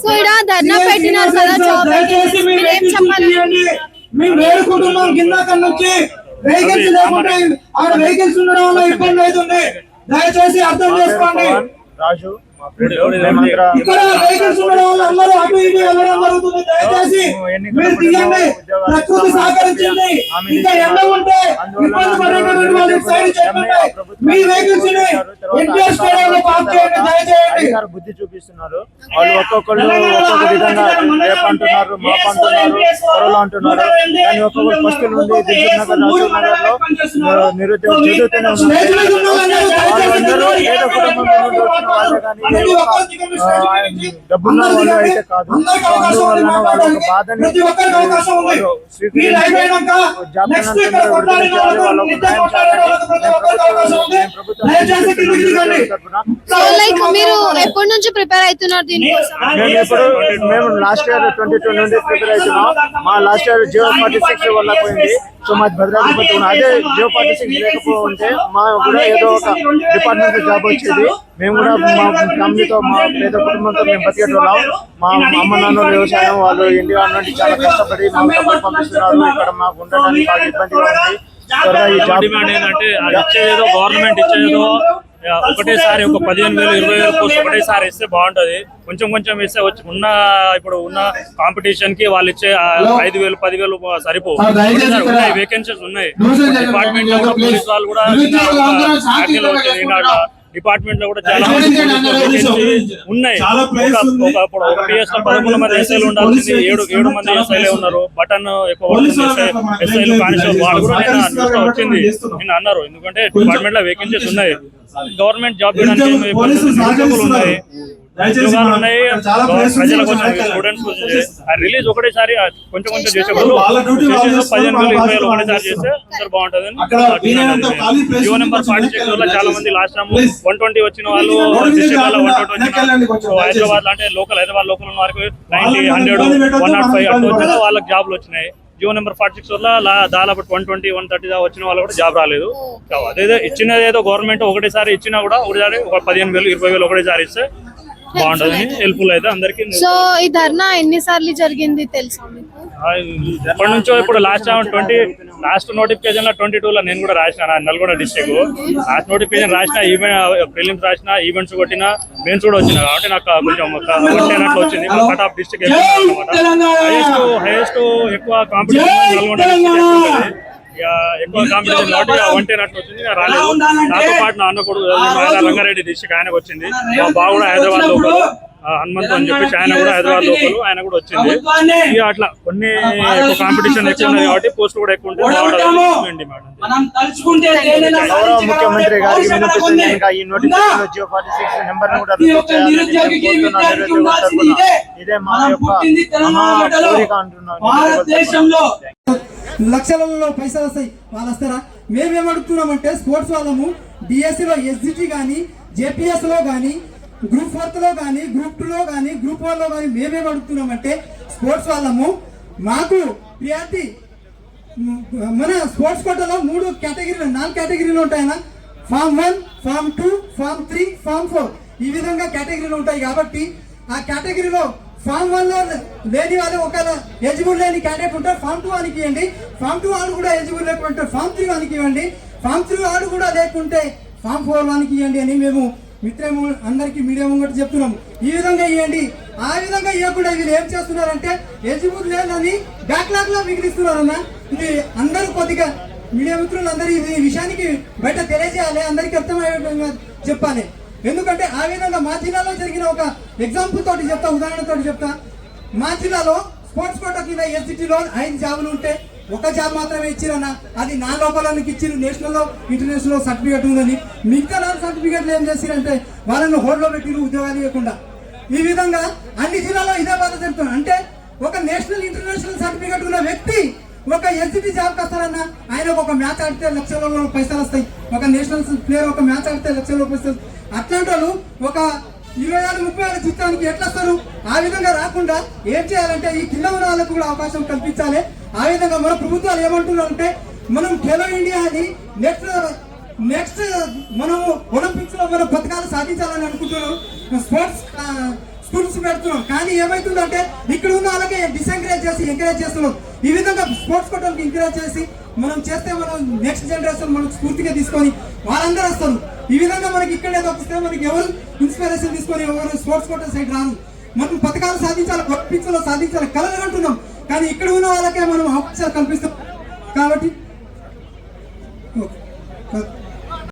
So ఇక్కడ ధర్నా పెట్టినారు కదా చెప్పాలి. మేము వేడుకుంటున్నాం కింద అక్కడి నుంచి వెహికల్స్ లేకుంటే ఆడ వెహికల్స్ ఉండడం వల్ల ఇబ్బంది అవుతుంది. దయచేసి అర్థం చేసుకోండి. ఇక్కడ వెహికల్స్ ఉండడం వల్ల అందరూ అటు ఇటు వెళ్ళడం జరుగుతుంది. దయచేసి మీరు తీయండి. ప్రకృతి సహకరించింది ఇంకా ఎండ ఉంటే ఇబ్బంది పడేటటువంటి వాళ్ళు ఇటు సైడ్ చెప్పండి మీ వెహికల్స్ని ఎన్టీఆర్ స్టేడియం లో పార్క్ చేయండి దయచేయండి. అధికార బుద్ధి చూపిస్తున్నారు. వాళ్ళు ఒక్కొక్కళ్ళు ఒక్కొక్క విధంగా రేపు అంటున్నారు మాప్ అంటున్నారు త్వరలో అంటున్నారు. కానీ ఒక్కొక్కరు ఫస్ట్ నుండి దిల్సుఖ్ నగర్ నిరుద్యోగ చదువుతూనే ఉన్నారు వాళ్ళందరూ వాళ్ళందరూ ఏదో కుటుంబం నుండి వచ్చిన వాళ్ళే కానీ డబ్బున్న వాళ్ళు అయితే కాదు. అందరికీ సో అవకాశం ఉంది. అందువలన వాళ్ళ బాధని మీరు ఎప్పటి నుంచి ప్రిపేర్ అవుతున్నారు దీనికోసం? మేము ఇప్పుడు మేము లాస్ట్ ఇయర్ ట్వంటీ టూ నుండి ప్రిపేర్ అవుతున్నాం. మా last year GO forty six వల్ల పోయింది. సో మాది భద్రాద్రి ఉన్నాం అదే జియో ఫార్టీ సిక్స్ లేకపోతే మా కూడా ఏదో ఒక డిపార్ట్మెంట్ జాబ్ వచ్చేది మేము కూడా మా ఫ్యామిలీతో మా పేద కుటుంబంతో మేము బతికేటోళ్ళం మా అమ్మ నాన్న వ్యవసాయం వాళ్ళు ఇండియా నుండి చాలా కష్టపడి డబ్బులు పంపిస్తున్నారు ఇక్కడ మాకు ఉండడానికి బాగా ఇబ్బందిగా ఉంది ఈ జాబ్ డిమాండ్ ఏంటంటే గవర్నమెంట్ ఇచ్చేదో ఒకటేసారి ఒక పదిహేను వేలు ఇరవై వేలు పోస్ట్ ఒకటేసారి ఇస్తే బాగుంటది. కొంచెం కొంచెం ఇస్తే వచ్చి ఉన్న ఇప్పుడు ఉన్న కాంపిటీషన్కి వాళ్ళు ఇచ్చే ఐదు వేలు పదివేలు సరిపో సార్, దయచేసి ఇక్కడ ఉన్నాయి వేకెన్సీస్ ఉన్నాయి. డిపార్ట్మెంట్లో. పోలీస్ వాళ్ళు కూడా డిపార్ట్మెంట్లో కూడా చాలా ఉన్నాయి. ఒక- లో పదకొండు మంది ఎస్ఐలు ఉండాల్సింది. ఏడు ఏడు మంది ఎస్ఐలే ఉన్నారు. బటన్ ఎక్కువ ఎస్ఐలు కానిస్టేబుల్ వాళ్ళు కూడా వచ్చింది. నిన్న అన్నారు. ఎందుకంటే డిపార్ట్మెంట్లో వేకెన్సీస్ ఉన్నాయి. గవర్నమెంట్ జాబ్ చేయడానికి ఉన్నాయి. రిలీజ్ ఒకటేసారి కొంచెం కొంచెం చేసే బదులు వాళ్ళ డ్యూటీ వాళ్ళు చేసేది చేస్తున్నారు, పదిహేను వేలు ఇరవై వేలు ఒకటేసారి వాళ్ళు చేస్తే అందరు బాగుంటుంది జియో నెంబర్ ఫార్టీ సిక్స్ వల్ల చాలా. మంది లాస్ట్ టైం. వన్ ట్వంటీ వచ్చిన వాళ్ళు. హైదరాబాద్ అంటే లోకల్ హైదరాబాద్ లోకల్ ఉన్న వారికి ninety hundred one not five అట్లా వచ్చిన. వాళ్ళకి జాబ్లు వచ్చినాయి జియో నెంబర్ ఫార్టీ సిక్స్ వల్ల దాదాపు వన్ ట్వంటీ వన్ థర్టీ దాకా వచ్చిన వాళ్ళు కూడా జాబ్ రాలేదు సో అదేదో ఇచ్చినది ఏదో గవర్నమెంట్ ఒకటేసారి ఇచ్చినా కూడా ఒకటేసారి ఒక పదిహేను వేలు ఇరవై వేలు ఒకటేసారి ఇస్తే బాగుంటుంది. హెల్ప్ఫుల్ అయితే అందరికి. సో ఈ ధర్నా ఎన్నిసార్లు జరిగింది తెలుసా మీకు? ఇప్పటి నుంచో ఇప్పుడు లాస్ట్ ట్వంటీ లాస్ట్ నోటిఫికేషన్లో ట్వంటీ టూ లో నేను కూడా రాసిన నా నల్గొండ డిస్టిక్ లాస్ట్ నోటిఫికేషన్ రాసిన ఈవెంట్ ప్రిలిమ్స్ రాసిన ఈవెంట్స్ కొట్టిన మెయిన్స్ కూడా వచ్చిన. కాబట్టి నాకు కొంచెం కొట్టేనట్లు వచ్చింది. Cut off district highest highest ఎక్కువ కాంపిటీషన్ నల్గొండ ఎక్కువ కాంపిటీషన్ కాబట్టి ఇక వన్ టెన్ అట్లా వచ్చింది ఇక రాలేదు నాతో పాటు నా అన్న కొడుకు ఆయన రంగారెడ్డి డిస్టిక్ ఆయనకు వచ్చింది మా బావ కూడా హైదరాబాద్ లోకల్ హనుమంత్ అని చెప్పేసి ఆయన కూడా హైదరాబాద్ లోకల్ ఆయన కూడా వచ్చింది ఇక అట్లా కొన్ని కాంపిటీషన్ ఎక్కువ ఉన్నది కాబట్టి పోస్ట్ కూడా ఎక్కువ ఉంటే బాగుంటుంది డిమాండ్ అంతే. మనం తలుచుకుంటే దేనైనా గౌరవ. ముఖ్యమంత్రి గారికి వినిపిస్తుంది. కనుక ఈ notification GO forty six number కూడా. ఇదే. మా యొక్క. కోరిక అంటున్నాను లక్షలలో పైసలు వస్తాయి. వాళ్ళు వస్తారా? మేమేం అడుగుతున్నామంటే స్పోర్ట్స్ వాళ్ళము డిఎస్సిలో ఎస్జిటి కానీ జేపీఎస్లో కానీ గ్రూప్ ఫోర్త్లో కానీ గ్రూప్ టూలో కానీ గ్రూప్ వన్లో కానీ మేమేం అడుగుతున్నామంటే స్పోర్ట్స్ వాళ్ళము మాకు ప్రియారిటీ మన స్పోర్ట్స్ కోటలో మూడు కేటగిరీలు నాలుగు కేటగిరీలు ఉంటాయన్న. Form one form two form three form four ఈ విధంగా కేటగిరీలు ఉంటాయి కాబట్టి ఆ కేటగిరీలో ఫామ్ వన్లో లేని వాళ్ళు ఒకవేళ ఎలిజిబుల్ లేని క్యాండిడేట్ ఉంటారు ఫామ్ టూ వానికి ఇవ్వండి. ఫామ్ టూ వాడు కూడా ఎలిజిబుల్ లేకుంటే ఫామ్ త్రీ వానికి ఇవ్వండి. ఫామ్ త్రీ వాడు కూడా లేకుంటే ఫామ్ ఫోర్ వానికి ఇవ్వండి అని మేము మిత్రము అందరికీ మీడియా ముంగట చెప్తున్నాము. ఈ విధంగా ఇవ్వండి. ఆ విధంగా ఇవ్వకుండా వీళ్ళు ఏం చేస్తున్నారంటే ఎలిజిబుల్ లేదని బ్యాక్లాగ్లో మిగిలిస్తున్నారన్న ఇది అందరూ కొద్దిగా మీడియా మిత్రులు అందరూ ఈ విషయానికి బయట తెలియజేయాలి. అందరికీ అర్థమయ్యే విధంగా చెప్పాలి. ఎందుకంటే ఆ విధంగా మా జిల్లాలో జరిగిన ఒక ఎగ్జాంపుల్ తోటి చెప్తా ఉదాహరణతో చెప్తా. మా జిల్లాలో స్పోర్ట్స్ కోటా కింద ఎన్సిటీలో ఐదు జాబులు ఉంటే ఒక జాబ్ మాత్రమే ఇచ్చిరన్న అది నా లోపలానికి ఇచ్చిరు నేషనల్ ఇంటర్నేషనల్ సర్టిఫికేట్ ఉందని. మిగతా నాలుగు సర్టిఫికేట్లు ఏం చేసిరంటే వాళ్ళని హోల్డ్లో పెట్టిరు ఉద్యోగాలు ఇవ్వకుండా. ఈ విధంగా అన్ని జిల్లాలో ఇదే బాధ జరుగుతుంది. అంటే ఒక నేషనల్ ఇంటర్నేషనల్ సర్టిఫికేట్ ఉన్న వ్యక్తి ఒక ఎస్జిటి జాబ్ వస్తారన్న ఆయన ఒక మ్యాచ్ ఆడితే లక్షల పైసలు వస్తాయి. ఒక నేషనల్ ప్లేయర్ ఒక మ్యాచ్ ఆడితే లక్షల పైసలు అట్లాంటి వాళ్ళు ఒక ఇరవై ఆరు ముప్పై ఆరు చిత్రానికి ఎట్లా వస్తారు ఆ విధంగా రాకుండా ఏం చేయాలంటే ఈ కింద ఉన్న వాళ్ళకు కూడా అవకాశం కల్పించాలి. ఆ విధంగా మన ప్రభుత్వాలు ఏమంటున్నారు అంటే మనం ఖేలో ఇండియా అని నెక్స్ట్ నెక్స్ట్ మనము ఒలింపిక్స్లో మనం పథకాలు సాధించాలని అనుకుంటున్నాం. స్పోర్ట్స్ స్కూల్స్ పెడుతున్నాం. కానీ ఏమైతుందంటే ఇక్కడ ఉన్న వాళ్ళకి డిసెంకరేజ్ చేసి ఎంకరేజ్ చేస్తున్నాం. ఈ విధంగా స్పోర్ట్స్ కోటానికి ఎంకరేజ్ చేసి మనం చేస్తే మనం నెక్స్ట్ జనరేషన్ మనం స్ఫూర్తిగా తీసుకొని వాళ్ళందరూ వస్తారు. ఈ విధంగా మనకి ఇక్కడే తప్పిస్తే మనకి ఎవరు ఇన్స్పిరేషన్ తీసుకొని ఎవరు స్పోర్ట్స్ కోట సైడ్ రాదు మనం పథకాలు సాధించాలి ఒలింపిక్స్ సాధించాలి కలలు అంటున్నాం. కానీ ఇక్కడ ఉన్న వాళ్ళకే మనం అవకాశాలు కల్పిస్తాం కాబట్టి ఓకే.